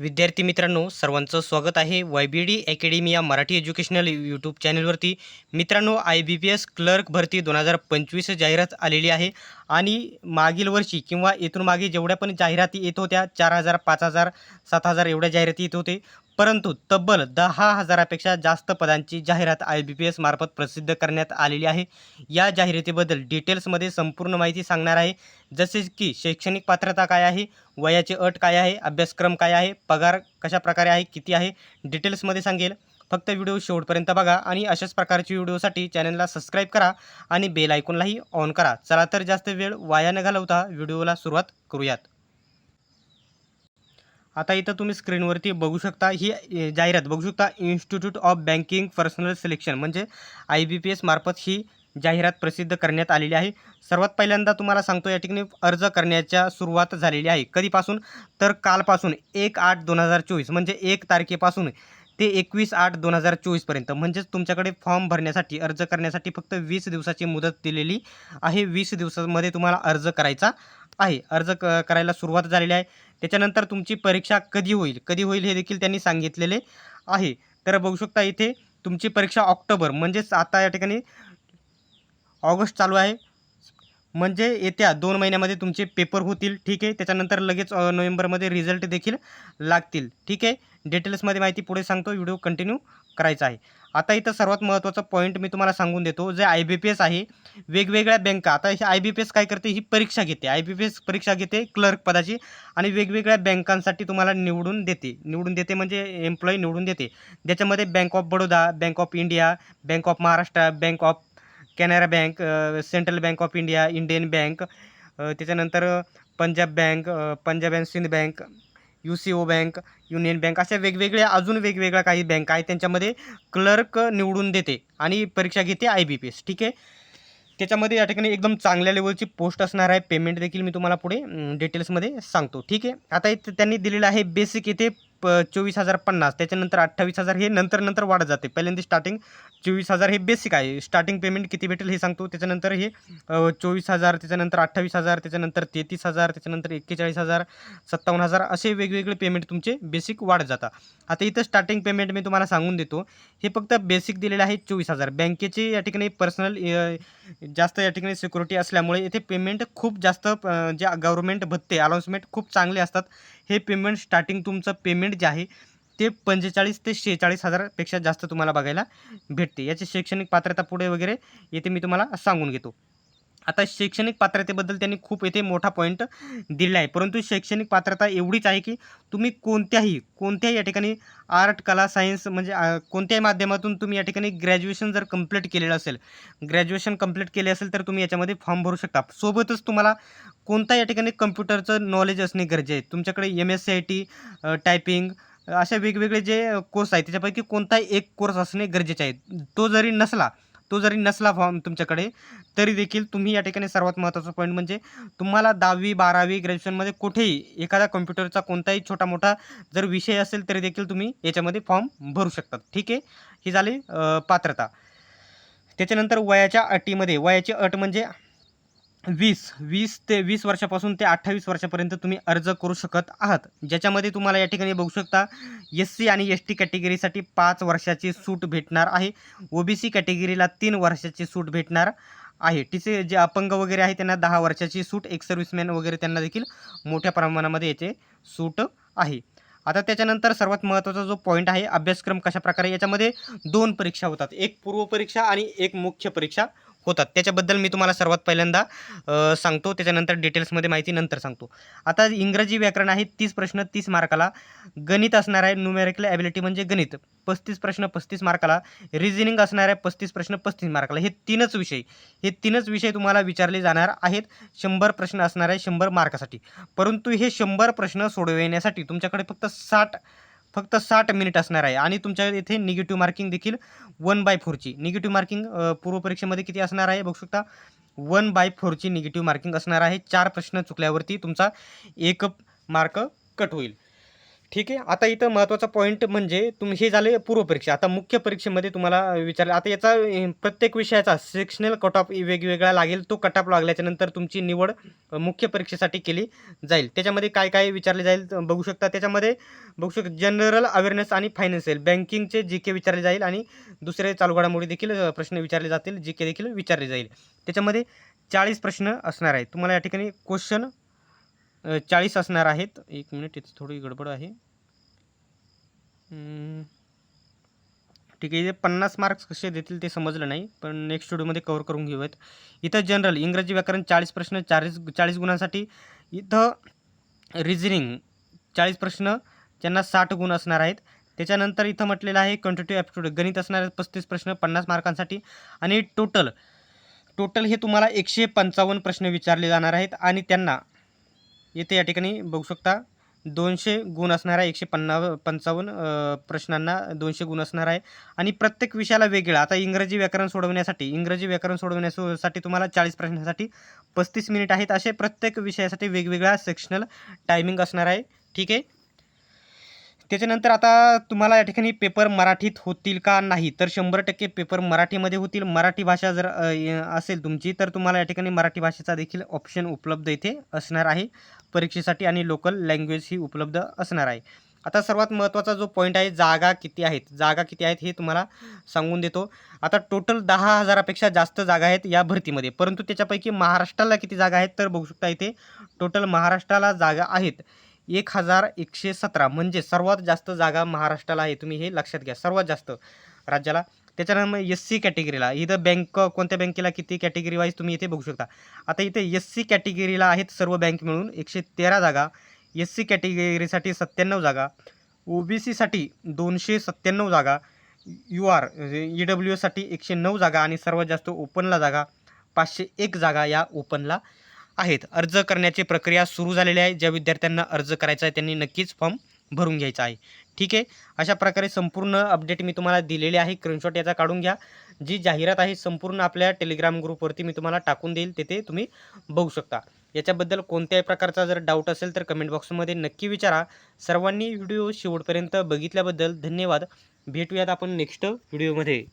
विद्यार्थी मित्रांनो सर्वांचं स्वागत आहे वाय बी डी अकॅडमी या मराठी एज्युकेशनल यूट्यूब चॅनलवरती. मित्रांनो I B P S clerk भरती दोन हजार पंचवीस जाहिरात आलेली आहे आणि मागील वर्षी किंवा इथून मागे जेवढ्या पण जाहिराती येत होत्या चार हजार पाच हजार सात हजार एवढ्या जाहिराती येत होते. परंतु तब्बल दहा हजारापेक्षा जास्त पदांची जाहिरात आय बी पी एस मार्फत प्रसिद्ध करण्यात आलेली आहे. या जाहिरातीबद्दल डिटेल्समध्ये संपूर्ण माहिती सांगणार आहे. जसे की शैक्षणिक पात्रता काय आहे वयाची अट काय आहे अभ्यासक्रम काय आहे पगार कशा प्रकारे आहे किती आहे डिटेल्समध्ये सांगेल. फक्त व्हिडिओ शेवटपर्यंत बघा आणि अशाच प्रकारची व्हिडिओसाठी चॅनलला सबस्क्राईब करा आणि बेल आयकॉनलाही ऑन करा. चला तर जास्त वेळ वाया न घालवता व्हिडिओला सुरुवात करूयात. आता इथं तुम्ही स्क्रीनवरती बघू शकता ही जाहिरात. बघू शकता institute of banking personnel selection म्हणजे आय बी पी एस मार्फत ही जाहिरात प्रसिद्ध करण्यात आलेली आहे. सर्वात पहिल्यांदा तुम्हाला सांगतो या ठिकाणी अर्ज करण्याच्या सुरुवात झालेली आहे. कधीपासून? तर कालपासून एक आठ दोन हजार चोवीस म्हणजे एक तारखेपासून ते एकवीस आठ दोन हजार चोवीसपर्यंत म्हणजेच तुमच्याकडे फॉर्म भरण्यासाठी अर्ज करण्यासाठी फक्त वीस दिवसाची मुदत दिलेली आहे. वीस दिवसामध्ये तुम्हाला अर्ज करायचा आहे. अर्ज क करायला सुरुवात झालेली आहे. त्याच्यानंतर तुमची परीक्षा कधी होईल? कधी होईल हे देखील त्यांनी सांगितलेले आहे. तर बघू शकता इथे तुमची परीक्षा ऑक्टोबर म्हणजेच आता या ठिकाणी ऑगस्ट चालू आहे. म्हणजे येत्या दोन महिन्यामध्ये तुमचे पेपर होतील ठीक आहे. त्याच्यानंतर लगेच नोव्हेंबरमध्ये रिझल्ट देखील लागतील ठीक आहे. डिटेल्समध्ये माहिती पुढे सांगतो. व्हिडिओ कंटिन्यू करायचा आहे. आता इथं सर्वात महत्त्वाचा पॉईंट मी तुम्हाला सांगून देतो जे आय बी पी एस आहे वेगवेगळ्या बँका आता ही आय बी पी एस काय करते? ही परीक्षा घेते. आय बी पी एस परीक्षा घेते क्लर्क पदाची आणि वेगवेगळ्या बँकांसाठी तुम्हाला निवडून देते. निवडून देते म्हणजे एम्प्लॉई निवडून देते. ज्याच्यामध्ये bank of Baroda bank of India bank of Maharashtra bank of Canara bank central bank of India Indian bank त्याच्यानंतर Punjab bank Punjab and Sind bank U C O bank union bank अशा वेगवेगळ्या अजून वेगवेगळ्या काही bank आहेत त्यांच्यामध्ये clerk निवडून देते आणि परीक्षा घेते आय बी पी एस ठीक आहे? त्याच्यामध्ये या ठिकाणी एकदम चांगल्या लेवलची पोस्ट असणार आहे. पेमेंट देखील मी तुम्हाला पुढे डिटेल्समध्ये सांगतो ठीक आहे? आता इथे त्यांनी दिलेलं आहे बेसिक इथे प चोवीस हजार पन्नास त्याच्यानंतर अठ्ठावीस हजार हे नंतर नंतर वाढत जाते. पहिल्यांदा स्टार्टिंग चोवीस हजार हे बेसिक आहे. स्टार्टिंग पेमेंट किती भेटेल हे सांगतो. त्याच्यानंतर हे चोवीस हजार त्याच्यानंतर अठ्ठावीस हजार त्याच्यानंतर तेहतीस हजार त्याच्यानंतर एक्केचाळीस हजार सत्तावन्न हजार असे वेगवेगळे पेमेंट तुमचे बेसिक वाढत जातात. आता इथं स्टार्टिंग पेमेंट मी तुम्हाला सांगून देतो. हे फक्त बेसिक दिलेलं आहे चोवीस हजार. बँकेचे या ठिकाणी पर्सनल जास्त या ठिकाणी सिक्युरिटी असल्यामुळे इथे पेमेंट खूप जास्त ज्या जे गव्हर्मेंट भत्ते अनाऊन्समेंट खूप चांगले असतात. हे पेमेंट स्टार्टिंग तुमचं पेमेंट जे आहे ते पंचेचाळीस ते शेहेचाळीस हजारपेक्षा जास्त तुम्हाला बघायला भेटते. याची शैक्षणिक पात्रता पुढे वगैरे येथे मी तुम्हाला सांगून घेतो. आता शैक्षणिक पात्रतेबद्दल त्यांनी खूप येथे मोठा पॉईंट दिलेला आहे. परंतु शैक्षणिक पात्रता एवढीच आहे की तुम्ही कोणत्याही कोणत्याही या ठिकाणी आर्ट कला सायन्स म्हणजे कोणत्याही माध्यमातून तुम्ही या ठिकाणी ग्रॅज्युएशन जर कंप्लीट केलेलं असेल ग्रॅज्युएशन कंप्लीट केले असेल तर तुम्ही याच्यामध्ये फॉर्म भरू शकता. सोबतच तुम्हाला कोणता या ठिकाणी कम्प्युटरचं नॉलेज असणे गरजे आहे. तुमच्याकडे M S C I T typing अशा वेगवेगळे जे कोर्स आहेत त्याच्यापैकी कोणताही एक कोर्स असणे गरजेचे आहे. तो जरी नसला तो जरी नसला फॉर्म तुमच्याकडे तरी देखील तुम्ही या ठिकाणी सर्वात महत्त्वाचा पॉईंट म्हणजे तुम्हाला दहावी बारावी ग्रॅज्युएशनमध्ये कुठेही एखादा कम्प्युटरचा कोणताही छोटा मोठा जर विषय असेल तरी देखील तुम्ही याच्यामध्ये फॉर्म भरू शकतात. ठीक आहे? ही झाली पात्रता. त्याच्यानंतर वयाच्या अटीमध्ये वयाची अट म्हणजे वीस वीस ते वीस वर्षापासून ते अठ्ठावीस वर्षापर्यंत तुम्ही अर्ज करू शकत आहात. ज्याच्यामध्ये तुम्हाला या ठिकाणी बघू शकता एस सी आणि एस टी कॅटेगरीसाठी पाच वर्षाची सूट भेटणार आहे. ओ बी सी कॅटेगरीला तीन वर्षाची सूट भेटणार आहे. तिचे जे अपंग वगैरे आहे त्यांना दहा वर्षाची सूट एक सर्व्हिसमॅन वगैरे त्यांना देखील मोठ्या प्रमाणामध्ये याचे सूट आहे. आता त्याच्यानंतर सर्वात महत्त्वाचा जो पॉईंट आहे अभ्यासक्रम कशा प्रकारे याच्यामध्ये दोन परीक्षा होतात. एक पूर्व परीक्षा आणि एक मुख्य परीक्षा. होतात. त्याच्याबद्दल मी तुम्हाला सर्वात पहिल्यांदा सांगतो. त्याच्यानंतर डिटेल्समध्ये माहिती नंतर सांगतो. आता इंग्रजी व्याकरण आहे तीस प्रश्न तीस मार्काला. गणित असणार आहे न्यूमेरिकल ॲबिलिटी म्हणजे गणित. पस्तीस प्रश्न पस्तीस मार्काला. रिझनिंग असणार आहे पस्तीस प्रश्न पस्तीस मार्काला. हे तीनच विषय. हे तीनच विषय तुम्हाला विचारले जाणार आहेत. शंभर प्रश्न असणार आहे शंभर मार्कासाठी. परंतु हे शंभर प्रश्न सोडविण्यासाठी तुमच्याकडे फक्त साठ फक्त साठ मिनिट असणार आहे. आणि तुमच्या इथे निगेटिव्ह मार्किंग देखील वन बाय फोरची निगेटिव्ह मार्किंग पूर्वपरीक्षेमध्ये किती असणार आहे बघू शकता? वन बाय फोरची निगेटिव्ह मार्किंग असणार आहे. चार प्रश्न चुकल्यावरती तुमचा एक मार्क कट होईल. ठीक आहे. आता इथं महत्त्वाचा पॉईंट म्हणजे तुम्ही हे झाले पूर्वपरीक्षा. आता मुख्य परीक्षेमध्ये तुम्हाला विचारलं. आता याचा प्रत्येक विषयाचा सेक्शनल कट ऑफ वेगवेगळा लागेल. तो कट ऑफ लागल्याच्यानंतर तुमची निवड मुख्य परीक्षेसाठी केली जाईल. त्याच्यामध्ये काय काय विचारले जाईल बघू शकता. त्याच्यामध्ये बघू शकता जनरल अवेअरनेस आणि फायनान्शियल बँकिंगचे जी के विचारले जाईल आणि दुसरे चालू घडामोडी देखील प्रश्न विचारले जातील. जी के देखील विचारले जाईल. त्याच्यामध्ये चाळीस प्रश्न असणार आहेत. तुम्हाला या ठिकाणी क्वेश्चन चाळीस असणार आहेत. एक मिनिट इथं थोडी गडबड आहे. ठीक आहे इथे पन्नास मार्क्स कसे देतील ते समजलं नाही पण नेक्स्ट व्हिडिओमध्ये कवर करून घेऊयात. इथं जनरल इंग्रजी व्याकरण चाळीस प्रश्न चाळीस चाळीस गुणांसाठी. इथं रिझनिंग चाळीस प्रश्न ज्यांना साठ गुण असणार आहेत. त्याच्यानंतर इथं म्हटलेलं आहे क्वांटिटिव्ह ॲप्टिट्यूड गणित असणार पस्तीस प्रश्न पन्नास मार्कांसाठी आणि टोटल टोटल हे तुम्हाला एकशे पंचावन्न प्रश्न विचारले जाणार आहेत. आणि त्यांना येथे या ठिकाणी बघू शकता दोनशे गुण असणार आहे एकशे पन्ना पंचावन्न प्रश्नांना दोनशे गुण असणार आहे. आणि प्रत्येक विषयाला वेगळा आता इंग्रजी व्याकरण सोडवण्यासाठी इंग्रजी व्याकरण सोडवण्यासाठी तुम्हाला चाळीस प्रश्नासाठी पस्तीस मिनिट आहेत. असे प्रत्येक विषयासाठी वेगवेगळा सेक्शनल टायमिंग असणार आहे. ठीक आहे? त्याच्यानंतर आता तुम्हाला या ठिकाणी पेपर मराठीत होतील का नाही? तर शंभर टक्के पेपर मराठीमध्ये होतील. मराठी भाषा जर असेल तुमची तर तुम्हाला या ठिकाणी मराठी भाषेचा देखील ऑप्शन उपलब्ध इथे असणार आहे. परीक्षेसाठी आणि लोकल लँग्वेज ही उपलब्ध असणार आहे. आता सर्वात महत्त्वाचा जो पॉईंट आहे जागा किती आहेत? जागा किती आहेत हे तुम्हाला सांगून देतो. आता टोटल दहा हजारापेक्षा जास्त जागा आहेत या भरतीमध्ये. परंतु त्याच्यापैकी महाराष्ट्राला किती जागा आहेत? तर बघू शकता इथे टोटल महाराष्ट्राला जागा आहेत. एक हजार एकशे सतरा म्हणजे सर्वात जास्त जागा महाराष्ट्राला आहे. तुम्ही हे लक्षात घ्या. सर्वात जास्त राज्याला. त्याच्यानंतर एस सी कॅटेगरीला इथं बँक कोणत्या बँकेला किती कॅटेगरी वाईज तुम्ही इथे बघू शकता. आता इथे एस सी कॅटेगरीला आहेत सर्व बँक मिळून एकशे तेरा जागा. एस सी कॅटेगरीसाठी सत्त्याण्णव जागा. ओ बी सीसाठी दोनशे सत्त्याण्णव जागा. यू आर ई डब्ल्यू एससाठी एकशे नऊ जागा आणि सर्वात जास्त ओपनला जागा पाचशे एक जागा या ओपनला आहेत. अर्ज करण्याची प्रक्रिया सुरू झालेली आहे. ज्या विद्यार्थ्यांना अर्ज करायचा आहे त्यांनी नक्कीच फॉर्म भरून घ्यायचा आहे. ठीक आहे? अशा प्रकारे संपूर्ण अपडेट मी तुम्हाला दिलेली आहे. स्क्रीनशॉट याचा काढून घ्या. जी जाहिरात आहे संपूर्ण आपल्या टेलिग्राम ग्रुपवरती मी तुम्हाला टाकून देईल. तिथे तुम्ही बघू शकता. याच्याबद्दल कोणत्याही प्रकारचा जर डाऊट असेल तर कमेंट बॉक्समध्ये नक्की विचारा. सर्वांनी व्हिडिओ शेवटपर्यंत बघितल्याबद्दल धन्यवाद. भेटूयात आपण नेक्स्ट व्हिडिओमध्ये